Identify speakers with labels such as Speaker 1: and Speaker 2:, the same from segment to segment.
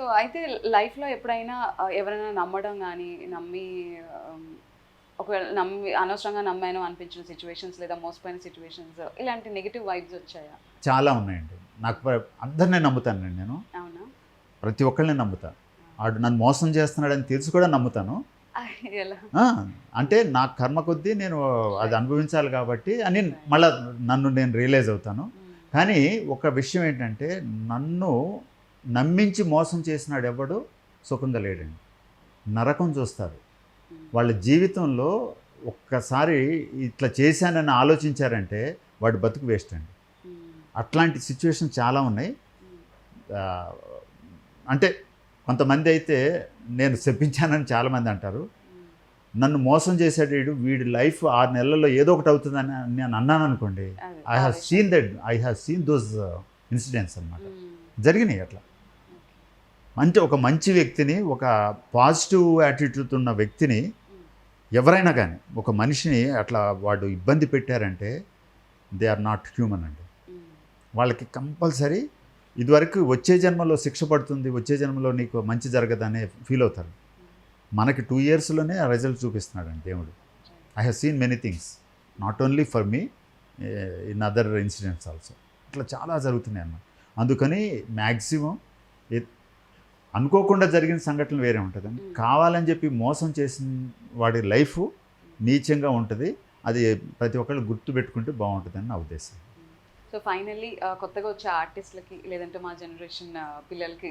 Speaker 1: అయితే లైఫ్లో ఎప్పుడైనా ఎవరైనా నమ్మడం కానీ నమ్మి ఒకవేళ నమ్మి అనవసరంగా నమ్మాను అనిపించిన సిచ్యువేషన్స్ లేదా మోసపోయిన సిచ్యువేషన్స్ ఇలాంటి నెగిటివ్ వైబ్స్ వచ్చాయా?
Speaker 2: చాలా ఉన్నాయండి. నాకు అందరినీ నమ్ముతానండి నేను.
Speaker 1: అవునా?
Speaker 2: ప్రతి ఒక్కరిని నమ్ముతాను ఆడు నన్ను మోసం చేస్తున్నాడని తెలిసి కూడా నమ్ముతాను. అంటే నా కర్మ కొద్దీ నేను అది అనుభవించాలి కాబట్టి అని మళ్ళీ నన్ను నేను రియలైజ్ అవుతాను.
Speaker 1: మ్మ్.
Speaker 2: కానీ ఒక విషయం ఏంటంటే నన్ను నమ్మించి మోసం చేసినాడు ఎవడు సుఖంగా లేడండి నరకం చూస్తారు. వాళ్ళ జీవితంలో ఒక్కసారి ఇట్లా చేశానని ఆలోచించారంటే వాడి బతుకు వేస్ట్ అండి. అట్లాంటి సిచ్యువేషన్ చాలా ఉన్నాయి అంటే కొంతమంది అయితే నేను చెప్పించానని చాలామంది అంటారు. నన్ను మోసం చేసాడు వీడు లైఫ్ ఆరు నెలల్లో ఏదో ఒకటి అవుతుందని నేను అన్నాను అనుకోండి ఐ
Speaker 1: ఆవేశం.
Speaker 2: Seen that I have seen those incidents అనమాట. జరిగినాయి అట్లా. అంటే ఒక మంచి వ్యక్తిని ఒక పాజిటివ్ యాటిట్యూడ్ ఉన్న వ్యక్తిని ఎవరైనా కానీ ఒక మనిషిని అట్లా వాడు ఇబ్బంది పెట్టారంటే దే ఆర్ నాట్ హ్యూమన్ అండి. వాళ్ళకి కంపల్సరీ ఇదివరకు వచ్చే జన్మలో శిక్ష పడుతుంది వచ్చే జన్మలో నీకు మంచి జరగదనే ఫీల్ అవుతారు. మనకి టూ ఇయర్స్లోనే ఆ రిజల్ట్ చూపిస్తున్నాడు అండి దేవుడు I have seen many things not only for me in other incidents also. ఇట్లా చాలా జరుగుతున్నాయి అన్నమాట. అందుకని మ్యాక్సిమం అనుకోకుండా జరిగిన సంఘటనలు వేరే ఉంటుందండి. కావాలని చెప్పి మోసం చేసిన వాడి లైఫ్ నీచంగా ఉంటుంది. అది ప్రతి ఒక్కళ్ళు గుర్తు పెట్టుకుంటే బాగుంటుందని నా ఉద్దేశం.
Speaker 1: సో ఫైనల్లీ కొత్తగా వచ్చే ఆర్టిస్టులకి లేదంటే మా జనరేషన్ పిల్లలకి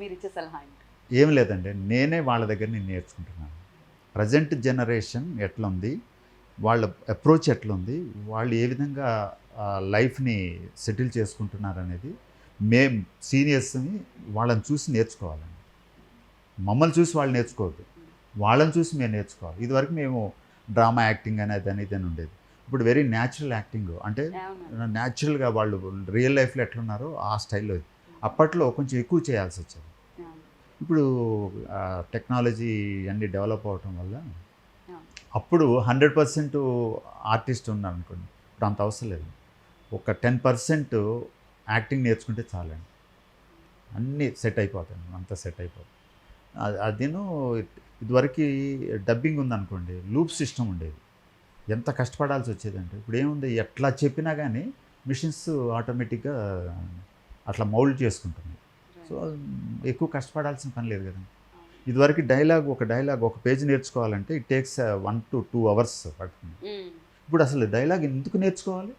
Speaker 1: మీరు ఇచ్చే సలహా
Speaker 2: ఏం లేదండి. నేనే వాళ్ళ దగ్గర నేను నేర్చుకుంటున్నాను. ప్రజెంట్ జనరేషన్ ఎట్లుంది? వాళ్ళ అప్రోచ్ ఎట్లుంది? వాళ్ళు ఏ విధంగా లైఫ్ని సెటిల్ చేసుకుంటున్నారు అనేది మేం సీనియర్స్ని వాళ్ళని చూసి నేర్చుకోవాలండి. మమ్మల్ని చూసి వాళ్ళు నేర్చుకోవద్దు. వాళ్ళని చూసి మేము నేర్చుకోవాలి. ఇదివరకు మేము డ్రామా యాక్టింగ్ అనేది అని ఇదని ఉండేది. ఇప్పుడు వెరీ న్యాచురల్ యాక్టింగ్ అంటే న్యాచురల్గా వాళ్ళు రియల్ లైఫ్లో ఎట్లున్నారో ఆ స్టైల్లో అప్పట్లో కొంచెం ఎక్కువ చేయాల్సి వచ్చేది. ఇప్పుడు టెక్నాలజీ అన్నీ డెవలప్ అవటం వల్ల. అప్పుడు హండ్రెడ్ పర్సెంట్ ఆర్టిస్ట్ ఉన్నారు అనుకోండి ఇప్పుడు అంత అవసరం లేదు. ఒక టెన్ పర్సెంట్ యాక్టింగ్ నేర్చుకుంటే చాలండి. అన్నీ సెట్ అయిపోతాయి అంతా సెట్ అయిపోతుంది అది- అదిను ఇదివరకు డబ్బింగ్ ఉందనుకోండి లూప్ సిస్టమ్ ఉండేది. ఎంత కష్టపడాల్సి వచ్చేదంటే ఇప్పుడు ఏముంది ఎట్లా చెప్పినా కానీ మిషన్స్ ఆటోమేటిక్గా అట్లా మౌల్డ్ చేసుకుంటుంది సో ఎక్కువ కష్టపడాల్సిన పని లేదు కదా ఇదివరకు డైలాగ్ ఒక డైలాగ్ ఒక పేజ్ నేర్చుకోవాలంటే it takes one to two hours పడుతుంది. ఇప్పుడు అసలు డైలాగ్ ఎందుకు నేర్చుకోవాలి?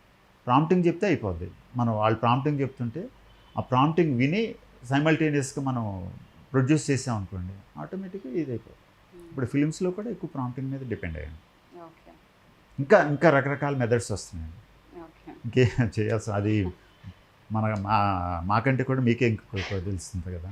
Speaker 2: ప్రాంప్టింగ్ చెప్తే అయిపోద్ది. మనం వాళ్ళు ప్రాంప్టింగ్ చెప్తుంటే ఆ ప్రాంప్టింగ్ విని సైమల్టేనియస్గా మనం ప్రొడ్యూస్ చేసాం అనుకోండి ఆటోమేటిక్గా ఇది అయిపోతుంది. ఇప్పుడు ఫిలిమ్స్లో కూడా ఎక్కువ ప్రాంప్టింగ్ మీద డిపెండ్ అయ్యాను. ఇంకా ఇంకా రకరకాల మెథడ్స్ వస్తున్నాయి
Speaker 1: ఓకే.
Speaker 2: ఇంకేం చేయాల్సి అది మన మా మాకంటే కూడా మీకే ఇంకొక తెలుస్తుంది కదా.